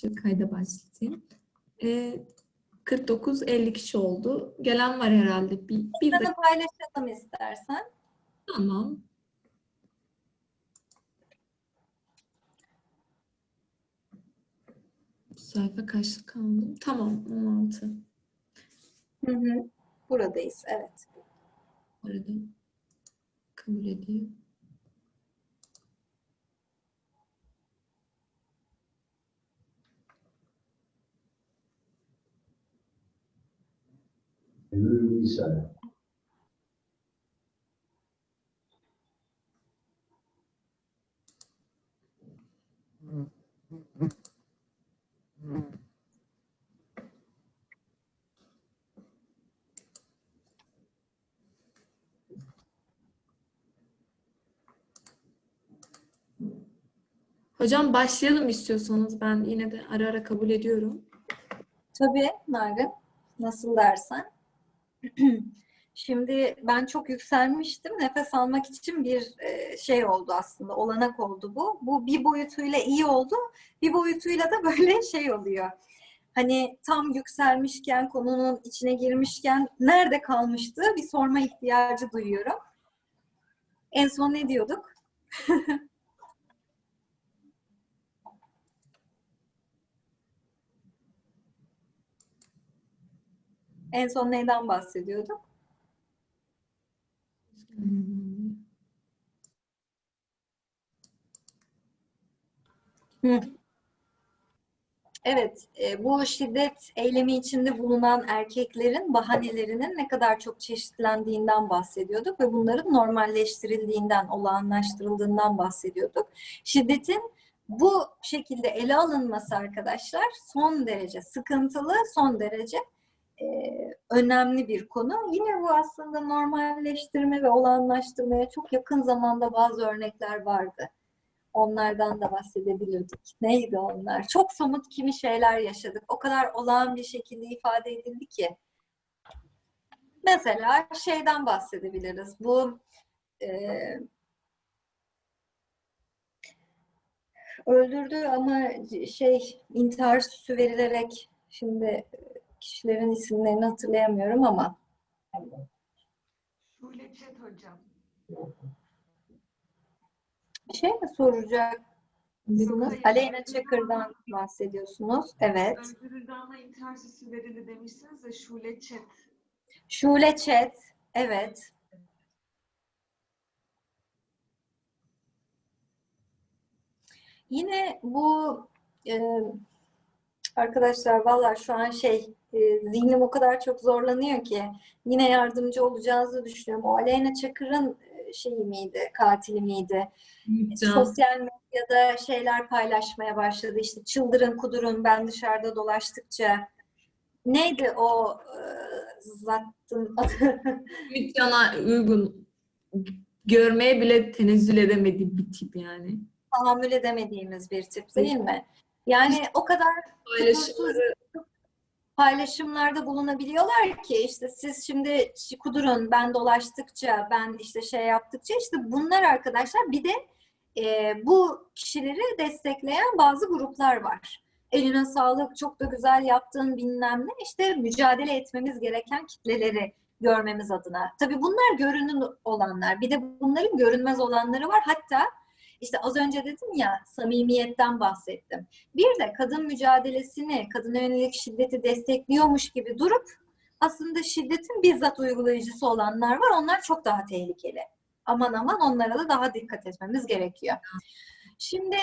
Şöyle kayda başlatayım. Ee, 49 50 kişi oldu. Gelen var herhalde. Bir, bir Ekranı dakika. paylaşalım istersen. Tamam. Bu sayfa kaçta kaldı? Tamam 16. Hı hı. Buradayız, evet. Arada kabul ediyor. Eylül Nisa. Hocam başlayalım istiyorsanız. Ben yine de ara ara kabul ediyorum. Tabii Narin, nasıl dersen. Şimdi ben çok yükselmiştim. Nefes almak için bir e, şey oldu aslında, olanak oldu bu. Bu bir boyutuyla iyi oldu, bir boyutuyla da böyle şey oluyor. Hani tam yükselmişken, konunun içine girmişken nerede kalmıştı bir sorma ihtiyacı duyuyorum. En son ne diyorduk? En son neyden bahsediyorduk? Evet, e, bu şiddet eylemi içinde bulunan erkeklerin bahanelerinin ne kadar çok çeşitlendiğinden bahsediyorduk ve bunların normalleştirildiğinden, olağanlaştırıldığından bahsediyorduk. Şiddetin bu şekilde ele alınması arkadaşlar son derece sıkıntılı, son derece önemli bir konu. Yine bu aslında normalleştirme ve olağanlaştırmaya çok yakın zamanda bazı örnekler vardı. Onlardan da bahsedebilirdik. Neydi onlar? Çok somut kimi şeyler yaşadık. O kadar olağan bir şekilde ifade edildi ki. Mesela şeyden bahsedebiliriz. Bu e, öldürdü ama şey intihar süsü verilerek şimdi kişilerin isimlerini hatırlayamıyorum ama Şule Çet hocam. bir şey mi? Hayır. Aleyna Çakır'dan bahsediyorsunuz. Evet. İntihar süsü verildi demişsiniz de Şule Çet. Şule Çet. Evet. Yine bu e, arkadaşlar vallahi şu an şey e, zihnim o kadar çok zorlanıyor ki yine yardımcı olacağınızı düşünüyorum. O Aleyna Çakır'ın e, şeyi miydi, katili miydi? Can. Sosyal medyada şeyler paylaşmaya başladı. İşte çıldırın kudurun ben dışarıda dolaştıkça. Neydi o e, zattın adı? Ümitcan'a uygun görmeye bile tenezzül edemediği bir tip yani. tahammül edemediğimiz bir tip değil mi? Yani o kadar Paylaşımları paylaşımlarda bulunabiliyorlar ki işte siz şimdi kudurun ben dolaştıkça ben işte şey yaptıkça işte bunlar arkadaşlar bir de e, bu kişileri destekleyen bazı gruplar var. Eline sağlık çok da güzel yaptığın bilmem ne işte mücadele etmemiz gereken kitleleri görmemiz adına. Tabii bunlar görünür olanlar. Bir de bunların görünmez olanları var. Hatta işte az önce dedim ya samimiyetten bahsettim. Bir de kadın mücadelesini, kadına yönelik şiddeti destekliyormuş gibi durup aslında şiddetin bizzat uygulayıcısı olanlar var. Onlar çok daha tehlikeli. Aman aman onlara da daha dikkat etmemiz gerekiyor. Şimdi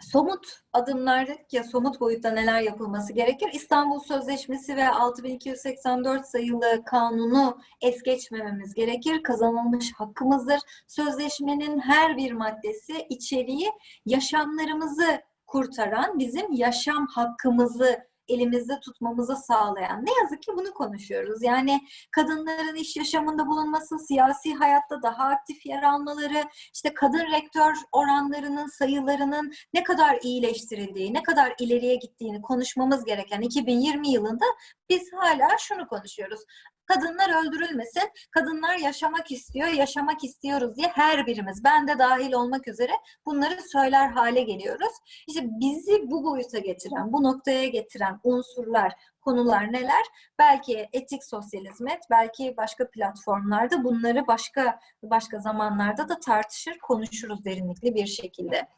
somut adımlar dedik ya somut boyutta neler yapılması gerekir? İstanbul Sözleşmesi ve 6284 sayılı kanunu es geçmememiz gerekir. Kazanılmış hakkımızdır. Sözleşmenin her bir maddesi içeriği yaşamlarımızı kurtaran, bizim yaşam hakkımızı elimizde tutmamızı sağlayan. Ne yazık ki bunu konuşuyoruz. Yani kadınların iş yaşamında bulunması, siyasi hayatta daha aktif yer almaları, işte kadın rektör oranlarının, sayılarının ne kadar iyileştirildiği, ne kadar ileriye gittiğini konuşmamız gereken 2020 yılında biz hala şunu konuşuyoruz. Kadınlar öldürülmesin, kadınlar yaşamak istiyor, yaşamak istiyoruz diye her birimiz, ben de dahil olmak üzere bunları söyler hale geliyoruz. İşte bizi bu boyuta getiren, bu noktaya getiren unsurlar, konular neler? Belki etik sosyal hizmet, belki başka platformlarda bunları başka başka zamanlarda da tartışır, konuşuruz derinlikli bir şekilde.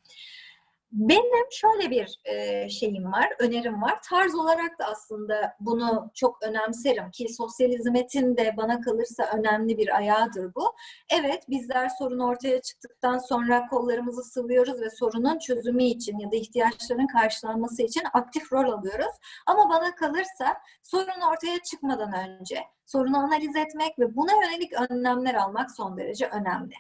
Benim şöyle bir e, şeyim var, önerim var. Tarz olarak da aslında bunu çok önemserim ki sosyal hizmetin de bana kalırsa önemli bir ayağıdır bu. Evet bizler sorun ortaya çıktıktan sonra kollarımızı sıvıyoruz ve sorunun çözümü için ya da ihtiyaçların karşılanması için aktif rol alıyoruz. Ama bana kalırsa sorun ortaya çıkmadan önce sorunu analiz etmek ve buna yönelik önlemler almak son derece önemli.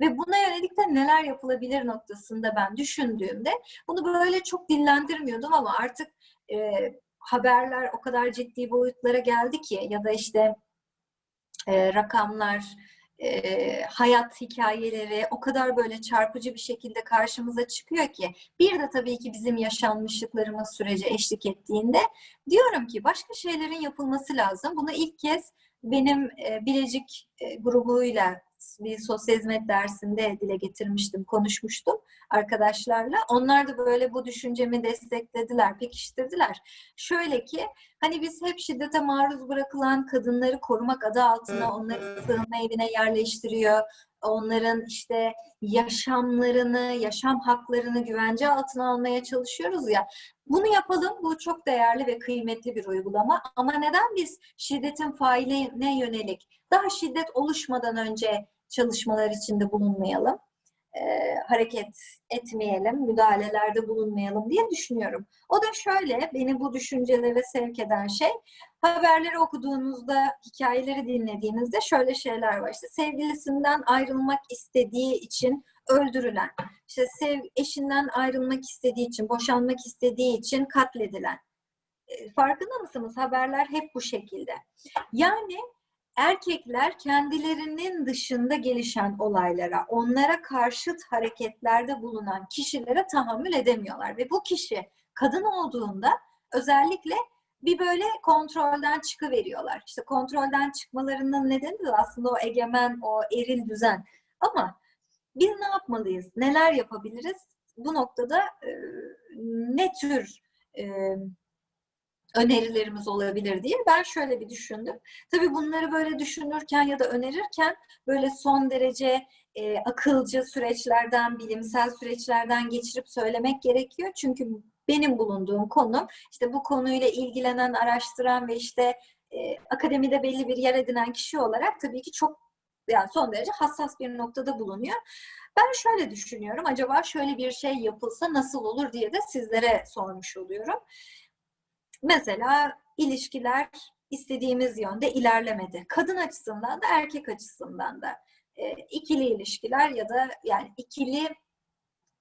Ve buna yönelik de neler yapılabilir noktasında ben düşündüğümde bunu böyle çok dillendirmiyordum ama artık e, haberler o kadar ciddi boyutlara geldi ki ya da işte e, rakamlar, hayat hikayeleri o kadar böyle çarpıcı bir şekilde karşımıza çıkıyor ki bir de tabii ki bizim yaşanmışlıklarımız sürece eşlik ettiğinde diyorum ki başka şeylerin yapılması lazım. Bunu ilk kez benim e, Bilecik grubuyla bir sosyal hizmet dersinde dile getirmiştim, konuşmuştum arkadaşlarla. Onlar da böyle bu düşüncemi desteklediler, pekiştirdiler. Şöyle ki hani biz hep şiddete maruz bırakılan kadınları korumak adı altına onları sığınma evine yerleştiriyor. Onların işte yaşamlarını, yaşam haklarını güvence altına almaya çalışıyoruz ya. Bunu yapalım. Bu çok değerli ve kıymetli bir uygulama. Ama neden biz şiddetin failine yönelik daha şiddet oluşmadan önce çalışmalar içinde bulunmayalım? E, hareket etmeyelim, müdahalelerde bulunmayalım diye düşünüyorum. O da şöyle, beni bu düşüncelere sevk eden şey, haberleri okuduğunuzda, hikayeleri dinlediğinizde şöyle şeyler var. İşte sevgilisinden ayrılmak istediği için öldürülen, işte sev, eşinden ayrılmak istediği için, boşanmak istediği için katledilen. E, farkında mısınız? Haberler hep bu şekilde. Yani erkekler kendilerinin dışında gelişen olaylara, onlara karşıt hareketlerde bulunan kişilere tahammül edemiyorlar. Ve bu kişi kadın olduğunda özellikle bir böyle kontrolden çıkıveriyorlar. İşte kontrolden çıkmalarının nedeni de aslında o egemen, o eril düzen. Ama biz ne yapmalıyız? Neler yapabiliriz? Bu noktada e, ne tür e, önerilerimiz olabilir diye ben şöyle bir düşündüm. Tabii bunları böyle düşünürken ya da önerirken böyle son derece e, akılcı süreçlerden, bilimsel süreçlerden geçirip söylemek gerekiyor. Çünkü benim bulunduğum konu işte bu konuyla ilgilenen, araştıran ve işte e, akademide belli bir yer edinen kişi olarak tabii ki çok yani son derece hassas bir noktada bulunuyor. Ben şöyle düşünüyorum. Acaba şöyle bir şey yapılsa nasıl olur diye de sizlere sormuş oluyorum. Mesela ilişkiler istediğimiz yönde ilerlemedi. Kadın açısından da erkek açısından da e, ikili ilişkiler ya da yani ikili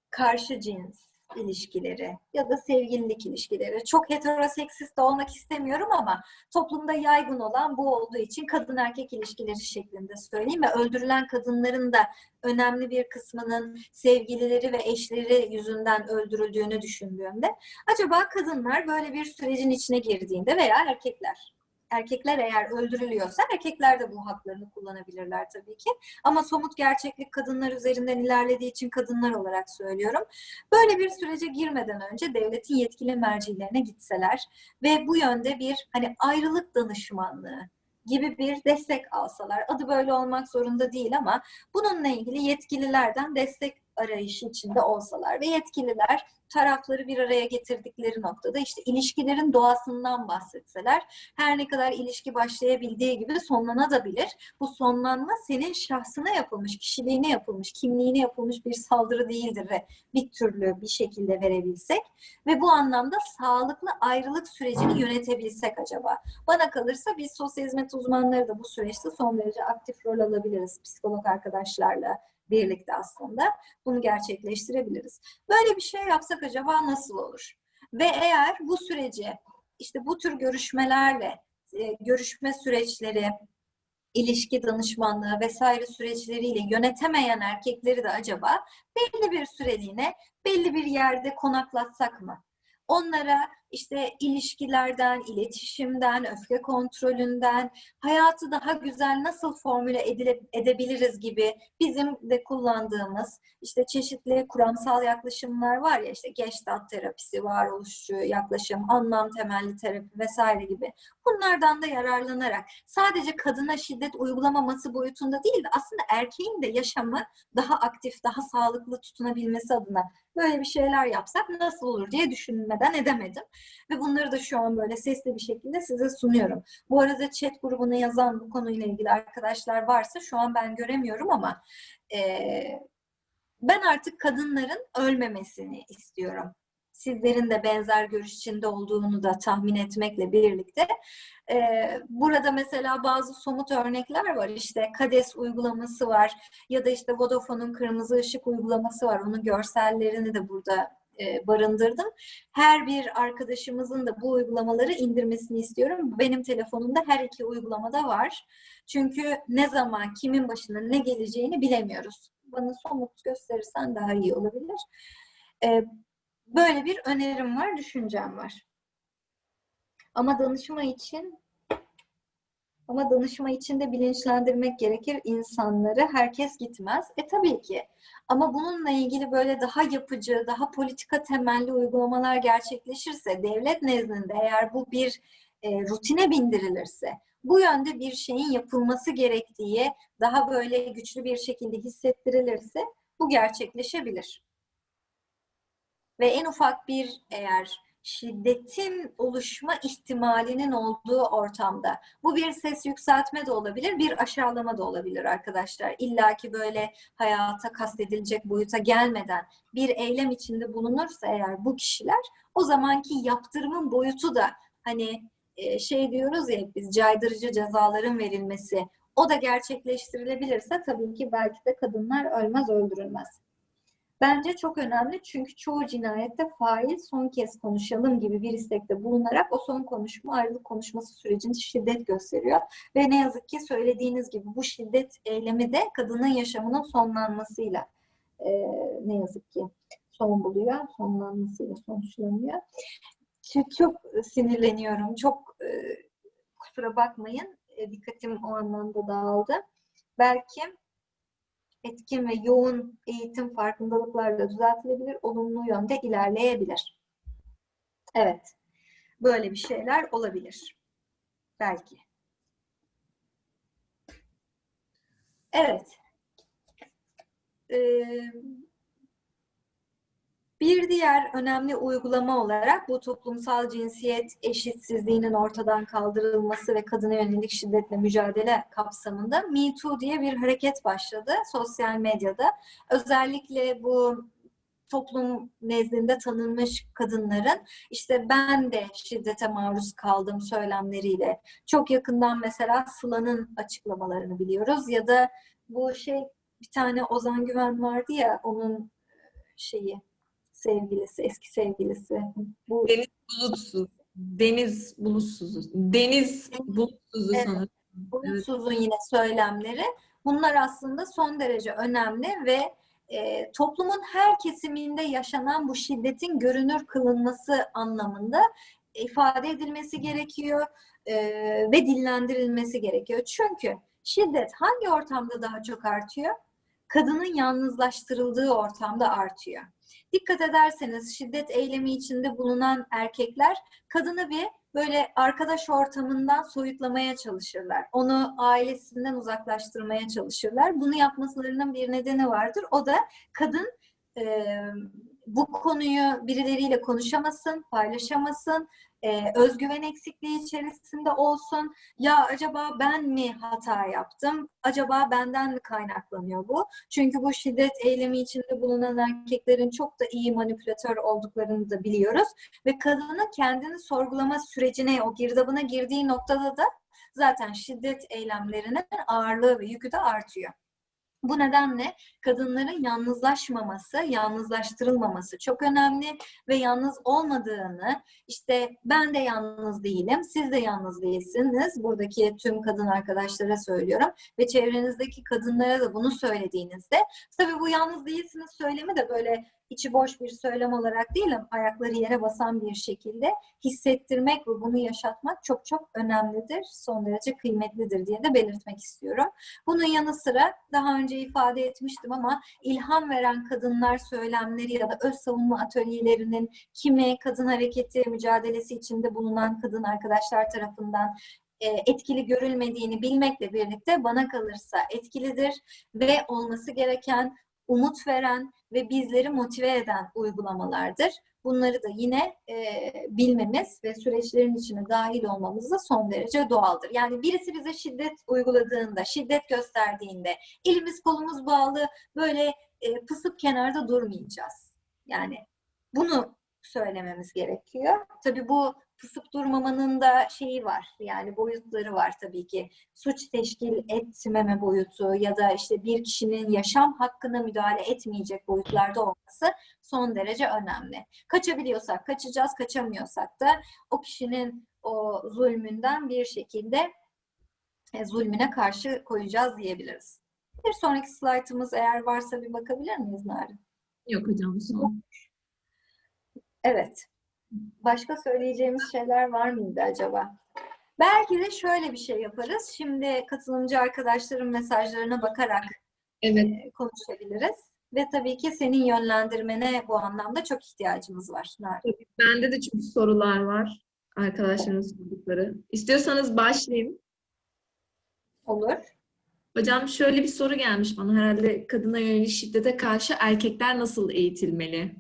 karşı cins ilişkileri ya da sevgililik ilişkileri. Çok heteroseksist olmak istemiyorum ama toplumda yaygın olan bu olduğu için kadın erkek ilişkileri şeklinde söyleyeyim ve öldürülen kadınların da önemli bir kısmının sevgilileri ve eşleri yüzünden öldürüldüğünü düşündüğümde acaba kadınlar böyle bir sürecin içine girdiğinde veya erkekler erkekler eğer öldürülüyorsa erkekler de bu haklarını kullanabilirler tabii ki. Ama somut gerçeklik kadınlar üzerinden ilerlediği için kadınlar olarak söylüyorum. Böyle bir sürece girmeden önce devletin yetkili mercilerine gitseler ve bu yönde bir hani ayrılık danışmanlığı gibi bir destek alsalar. Adı böyle olmak zorunda değil ama bununla ilgili yetkililerden destek arayışı içinde olsalar ve yetkililer tarafları bir araya getirdikleri noktada işte ilişkilerin doğasından bahsetseler her ne kadar ilişki başlayabildiği gibi sonlanabilir. Bu sonlanma senin şahsına yapılmış, kişiliğine yapılmış, kimliğine yapılmış bir saldırı değildir ve bir türlü bir şekilde verebilsek ve bu anlamda sağlıklı ayrılık sürecini yönetebilsek acaba. Bana kalırsa biz sosyal hizmet uzmanları da bu süreçte son derece aktif rol alabiliriz psikolog arkadaşlarla birlikte aslında bunu gerçekleştirebiliriz. Böyle bir şey yapsak acaba nasıl olur? Ve eğer bu süreci işte bu tür görüşmelerle e, görüşme süreçleri, ilişki danışmanlığı vesaire süreçleriyle yönetemeyen erkekleri de acaba belli bir süreliğine belli bir yerde konaklatsak mı? Onlara işte ilişkilerden, iletişimden, öfke kontrolünden, hayatı daha güzel nasıl formüle edile, edebiliriz gibi bizim de kullandığımız işte çeşitli kuramsal yaklaşımlar var ya işte Gestalt terapisi, varoluşçu yaklaşım, anlam temelli terapi vesaire gibi. Bunlardan da yararlanarak sadece kadına şiddet uygulamaması boyutunda değil de aslında erkeğin de yaşamı daha aktif, daha sağlıklı tutunabilmesi adına böyle bir şeyler yapsak nasıl olur diye düşünmeden edemedim. Ve bunları da şu an böyle sesli bir şekilde size sunuyorum. Bu arada chat grubuna yazan bu konuyla ilgili arkadaşlar varsa şu an ben göremiyorum ama eee, ben artık kadınların ölmemesini istiyorum. Sizlerin de benzer görüş içinde olduğunu da tahmin etmekle birlikte ee, burada mesela bazı somut örnekler var. İşte KADES uygulaması var ya da işte Vodafone'un kırmızı ışık uygulaması var. Onun görsellerini de burada e, barındırdım. Her bir arkadaşımızın da bu uygulamaları indirmesini istiyorum. Benim telefonumda her iki uygulamada var. Çünkü ne zaman kimin başına ne geleceğini bilemiyoruz. Bana somut gösterirsen daha iyi olabilir. Ee, böyle bir önerim var, düşüncem var. Ama danışma için ama danışma için de bilinçlendirmek gerekir insanları. Herkes gitmez. E tabii ki. Ama bununla ilgili böyle daha yapıcı, daha politika temelli uygulamalar gerçekleşirse, devlet nezdinde eğer bu bir e, rutine bindirilirse, bu yönde bir şeyin yapılması gerektiği daha böyle güçlü bir şekilde hissettirilirse bu gerçekleşebilir. Ve en ufak bir eğer şiddetin oluşma ihtimalinin olduğu ortamda. Bu bir ses yükseltme de olabilir, bir aşağılama da olabilir arkadaşlar. İlla ki böyle hayata kastedilecek boyuta gelmeden bir eylem içinde bulunursa eğer bu kişiler o zamanki yaptırımın boyutu da hani e, şey diyoruz ya biz caydırıcı cezaların verilmesi o da gerçekleştirilebilirse tabii ki belki de kadınlar ölmez öldürülmez. Bence çok önemli çünkü çoğu cinayette fail son kez konuşalım gibi bir istekte bulunarak o son konuşma ayrılık konuşması sürecinde şiddet gösteriyor. Ve ne yazık ki söylediğiniz gibi bu şiddet eylemi de kadının yaşamının sonlanmasıyla e, ne yazık ki son buluyor. Sonlanmasıyla sonuçlanıyor. Çok, çok sinirleniyorum. Çok e, kusura bakmayın. E, dikkatim o anlamda dağıldı. Belki etkin ve yoğun eğitim farkındalıklarla düzeltilebilir, olumlu yönde ilerleyebilir. Evet, böyle bir şeyler olabilir. Belki. Evet. Ee, bir diğer önemli uygulama olarak bu toplumsal cinsiyet eşitsizliğinin ortadan kaldırılması ve kadına yönelik şiddetle mücadele kapsamında Me Too diye bir hareket başladı sosyal medyada. Özellikle bu toplum nezdinde tanınmış kadınların işte ben de şiddete maruz kaldım söylemleriyle çok yakından mesela Sıla'nın açıklamalarını biliyoruz ya da bu şey bir tane Ozan Güven vardı ya onun şeyi sevgilisi, eski sevgilisi. Bu Deniz bulutsuz. Deniz bulutsuz. Deniz bulutsuzu Evet. sanırım. Bulutsuz'un yine söylemleri. Bunlar aslında son derece önemli ve e, toplumun her kesiminde yaşanan bu şiddetin görünür kılınması anlamında ifade edilmesi gerekiyor e, ve dillendirilmesi gerekiyor. Çünkü şiddet hangi ortamda daha çok artıyor? Kadının yalnızlaştırıldığı ortamda artıyor. Dikkat ederseniz şiddet eylemi içinde bulunan erkekler kadını bir böyle arkadaş ortamından soyutlamaya çalışırlar. Onu ailesinden uzaklaştırmaya çalışırlar. Bunu yapmalarının bir nedeni vardır. O da kadın e, bu konuyu birileriyle konuşamasın, paylaşamasın, e, özgüven eksikliği içerisinde olsun. Ya acaba ben mi hata yaptım? Acaba benden mi kaynaklanıyor bu? Çünkü bu şiddet eylemi içinde bulunan erkeklerin çok da iyi manipülatör olduklarını da biliyoruz. Ve kadının kendini sorgulama sürecine, o girdabına girdiği noktada da zaten şiddet eylemlerinin ağırlığı ve yükü de artıyor. Bu nedenle kadınların yalnızlaşmaması, yalnızlaştırılmaması çok önemli ve yalnız olmadığını, işte ben de yalnız değilim, siz de yalnız değilsiniz. Buradaki tüm kadın arkadaşlara söylüyorum ve çevrenizdeki kadınlara da bunu söylediğinizde, tabii bu yalnız değilsiniz söylemi de böyle içi boş bir söylem olarak değil ama ayakları yere basan bir şekilde hissettirmek ve bunu yaşatmak çok çok önemlidir. Son derece kıymetlidir diye de belirtmek istiyorum. Bunun yanı sıra daha önce ifade etmiştim ama ilham veren kadınlar söylemleri ya da öz savunma atölyelerinin kimi kadın hareketi mücadelesi içinde bulunan kadın arkadaşlar tarafından e, etkili görülmediğini bilmekle birlikte bana kalırsa etkilidir ve olması gereken umut veren ve bizleri motive eden uygulamalardır. Bunları da yine e, bilmemiz ve süreçlerin içine dahil olmamız da son derece doğaldır. Yani birisi bize şiddet uyguladığında, şiddet gösterdiğinde elimiz kolumuz bağlı böyle e, pısıp kenarda durmayacağız. Yani bunu söylememiz gerekiyor. Tabii bu pısıp durmamanın da şeyi var. Yani boyutları var tabii ki. Suç teşkil etmeme boyutu ya da işte bir kişinin yaşam hakkına müdahale etmeyecek boyutlarda olması son derece önemli. Kaçabiliyorsak kaçacağız, kaçamıyorsak da o kişinin o zulmünden bir şekilde e, zulmüne karşı koyacağız diyebiliriz. Bir sonraki slaytımız eğer varsa bir bakabilir miyiz Narin? Yok hocam son. Evet. Başka söyleyeceğimiz şeyler var mıydı acaba? Belki de şöyle bir şey yaparız. Şimdi katılımcı arkadaşların mesajlarına bakarak Evet. e, konuşabiliriz. Ve tabii ki senin yönlendirmene bu anlamda çok ihtiyacımız var. Narin. Bende de çünkü sorular var. Arkadaşlarımın sordukları. İstiyorsanız başlayayım. Olur. Hocam şöyle bir soru gelmiş bana. Herhalde kadına yönelik şiddete karşı erkekler nasıl eğitilmeli?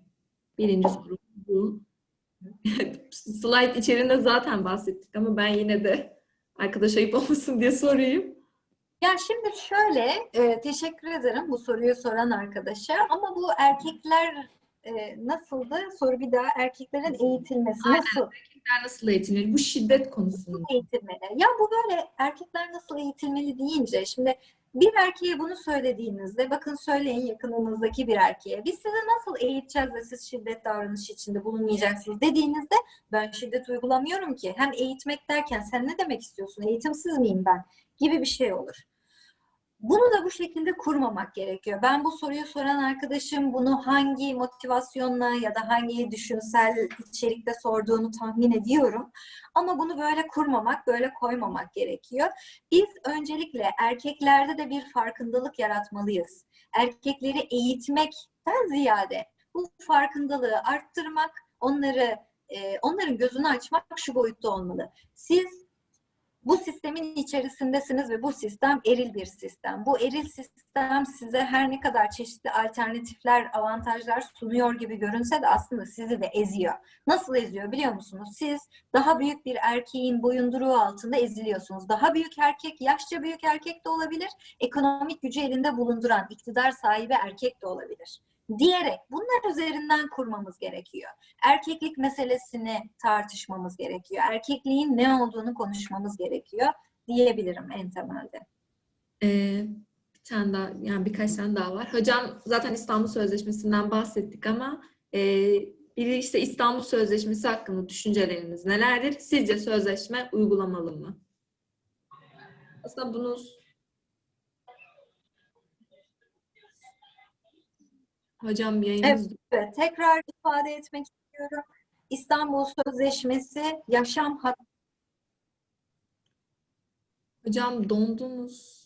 Birinci soru Slide içerisinde zaten bahsettik ama ben yine de arkadaş ayıp olmasın diye sorayım. Ya şimdi şöyle, e, teşekkür ederim bu soruyu soran arkadaşa. Ama bu erkekler e, nasıldı? Soru bir daha erkeklerin eğitilmesi Aynen. nasıl Erkekler nasıl eğitilmeli? Bu şiddet konusunda. eğitilmeli? Ya bu böyle erkekler nasıl eğitilmeli deyince şimdi bir erkeğe bunu söylediğinizde bakın söyleyin yakınınızdaki bir erkeğe biz sizi nasıl eğiteceğiz de siz şiddet davranışı içinde bulunmayacaksınız dediğinizde ben şiddet uygulamıyorum ki. Hem eğitmek derken sen ne demek istiyorsun? Eğitimsiz miyim ben? Gibi bir şey olur. Bunu da bu şekilde kurmamak gerekiyor. Ben bu soruyu soran arkadaşım bunu hangi motivasyonla ya da hangi düşünsel içerikte sorduğunu tahmin ediyorum. Ama bunu böyle kurmamak, böyle koymamak gerekiyor. Biz öncelikle erkeklerde de bir farkındalık yaratmalıyız. Erkekleri eğitmekten ziyade bu farkındalığı arttırmak, onları e, onların gözünü açmak şu boyutta olmalı. Siz bu sistemin içerisindesiniz ve bu sistem eril bir sistem. Bu eril sistem size her ne kadar çeşitli alternatifler, avantajlar sunuyor gibi görünse de aslında sizi de eziyor. Nasıl eziyor biliyor musunuz? Siz daha büyük bir erkeğin boyunduruğu altında eziliyorsunuz. Daha büyük erkek, yaşça büyük erkek de olabilir, ekonomik gücü elinde bulunduran iktidar sahibi erkek de olabilir. Diyerek bunlar üzerinden kurmamız gerekiyor. Erkeklik meselesini tartışmamız gerekiyor. Erkekliğin ne olduğunu konuşmamız gerekiyor diyebilirim en temelde. Ee, bir tane daha, yani birkaç tane daha var. Hocam zaten İstanbul Sözleşmesi'nden bahsettik ama e, biri işte İstanbul Sözleşmesi hakkında düşünceleriniz nelerdir? Sizce sözleşme uygulamalı mı? Aslında bunu Hocam yayınımız Evet, tekrar ifade etmek istiyorum. İstanbul Sözleşmesi yaşam hakkı Hocam dondunuz.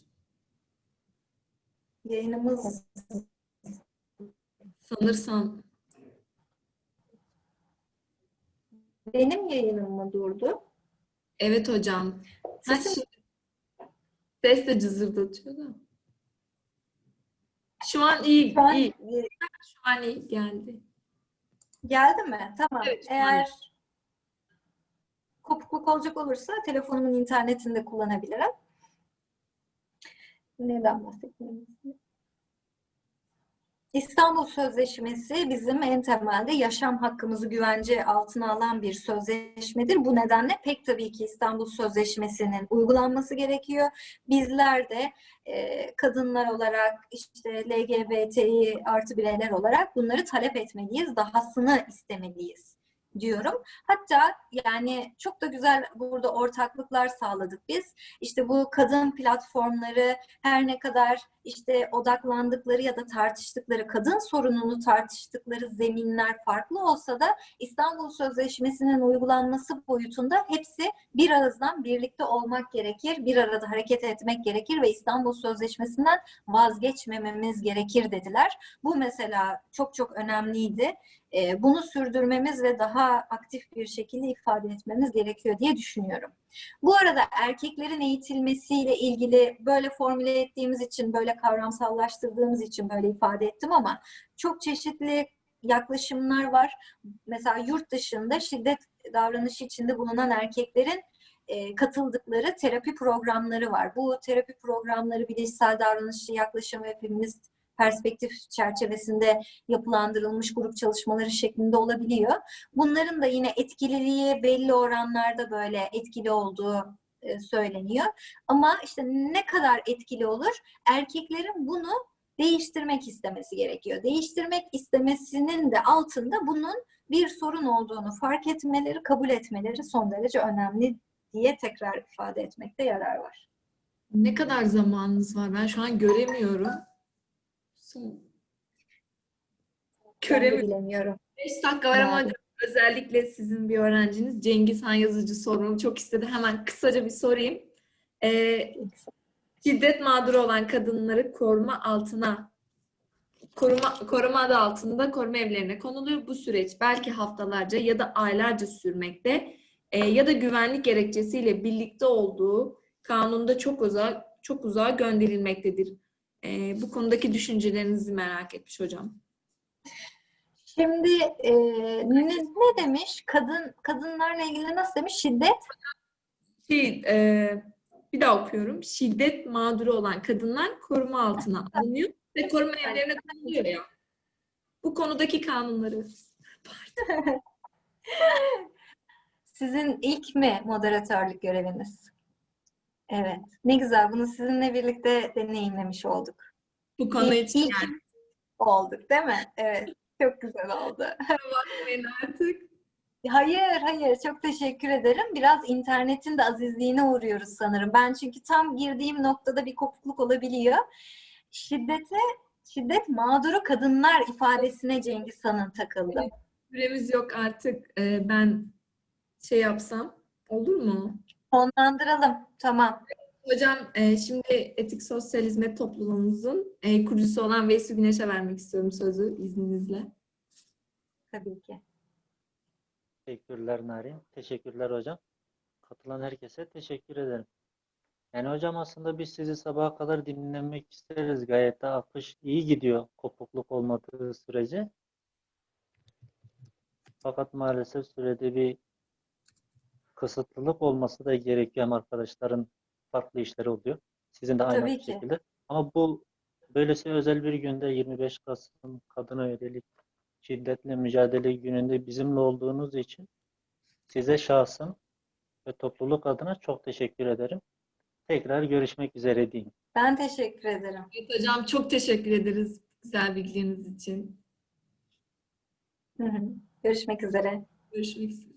yayınımız Sanırsam benim yayınım mı durdu? evet hocam. Sesim- ses de cızırdatıyor da. Şu an iyi, Şu an iyi. Şu an iyi geldi. geldi mi? Tamam. Evet, Eğer kopukluk olacak olursa telefonumun internetini de kullanabilirim. Neden bahsetmiyorum? İstanbul Sözleşmesi bizim en temelde yaşam hakkımızı güvence altına alan bir sözleşmedir. Bu nedenle pek tabii ki İstanbul Sözleşmesi'nin uygulanması gerekiyor. Bizler de e, kadınlar olarak işte LGBTİ artı bireyler olarak bunları talep etmeliyiz. Dahasını istemeliyiz diyorum. Hatta yani çok da güzel burada ortaklıklar sağladık biz. İşte bu kadın platformları her ne kadar işte odaklandıkları ya da tartıştıkları, kadın sorununu tartıştıkları zeminler farklı olsa da İstanbul Sözleşmesi'nin uygulanması boyutunda hepsi bir ağızdan birlikte olmak gerekir, bir arada hareket etmek gerekir ve İstanbul Sözleşmesi'nden vazgeçmememiz gerekir dediler. Bu mesela çok çok önemliydi. Ee, Bunu sürdürmemiz ve daha aktif bir şekilde ifade etmemiz gerekiyor diye düşünüyorum. Bu arada erkeklerin eğitilmesiyle ilgili böyle formüle ettiğimiz için, böyle kavramsallaştırdığımız için böyle ifade ettim ama çok çeşitli yaklaşımlar var. Mesela yurt dışında şiddet davranışı içinde bulunan erkeklerin e, katıldıkları terapi programları var. Bu terapi programları bilişsel davranışçı yaklaşım ve feminist perspektif çerçevesinde yapılandırılmış grup çalışmaları şeklinde olabiliyor. Bunların da yine etkililiği belli oranlarda böyle etkili olduğu e, söyleniyor. Ama işte ne kadar etkili olur? Erkeklerin bunu değiştirmek istemesi gerekiyor. Değiştirmek istemesinin de altında bunun bir sorun olduğunu fark etmeleri, kabul etmeleri son derece önemli diye tekrar ifade etmekte yarar var. Ne kadar zamanınız var? Ben şu an göremiyorum. Ben de Göremiyorum. bilemiyorum. 5 dakika var ama özellikle sizin bir öğrenciniz Cengiz Han Yazıcı sorunu çok istedi. Hemen kısaca bir sorayım. Ee, şiddet mağduru olan kadınları koruma altına koruma, koruma adı altında koruma evlerine konuluyor. Bu süreç belki haftalarca ya da aylarca sürmekte Ee, ya da güvenlik gerekçesiyle birlikte olduğu kanunda çok uzağa çok uzağa gönderilmektedir. Ee, bu konudaki düşüncelerinizi merak etmiş hocam. Şimdi e, ne, ne demiş? Kadın kadınlarla ilgili nasıl demiş? Şiddet Şey, e, bir daha okuyorum. Şiddet mağduru olan kadınlar koruma altına alınıyor ve koruma evlerine konuluyor ya. Bu konudaki kanunları. Sizin ilk mi moderatörlük göreviniz? Evet. Ne güzel. Bunu sizinle birlikte deneyimlemiş olduk. Bu konu İlk, için ilk olduk değil mi? Evet. Çok güzel oldu. yani artık. Hayır, hayır. Çok teşekkür ederim. Biraz internetin de azizliğine uğruyoruz sanırım. Ben çünkü tam girdiğim noktada bir kopukluk olabiliyor. Şiddete, şiddet mağduru kadınlar ifadesine Cengiz Han'ın takıldı. Süremiz yok artık. E, ben şey yapsam olur mu? Sonlandıralım. Tamam. Hocam e, şimdi Etik Sosyal Hizmet Topluluğumuzun e, kurucusu olan Veysi Güneş'e vermek istiyorum sözü izninizle. Tabii ki. Teşekkürler Narin. Teşekkürler hocam. Katılan herkese teşekkür ederim. Yani hocam aslında biz sizi sabaha kadar dinlemek isteriz. Gayet de akış iyi gidiyor kopukluk olmadığı sürece. Fakat maalesef sürede bir kısıtlılık olması da gerekiyor. Hem arkadaşların farklı işleri oluyor. Sizin de aynı Tabii ki. şekilde. Ama bu böylesi özel bir günde 25 Kasım Kadına Yönelik Şiddetle Mücadele Günü'nde bizimle olduğunuz için size şahsım ve topluluk adına çok teşekkür ederim. Tekrar görüşmek üzere diyeyim. Ben teşekkür ederim. Evet hocam çok teşekkür ederiz güzel bilgileriniz için. Hı hı. Görüşmek üzere. Görüşmek üzere.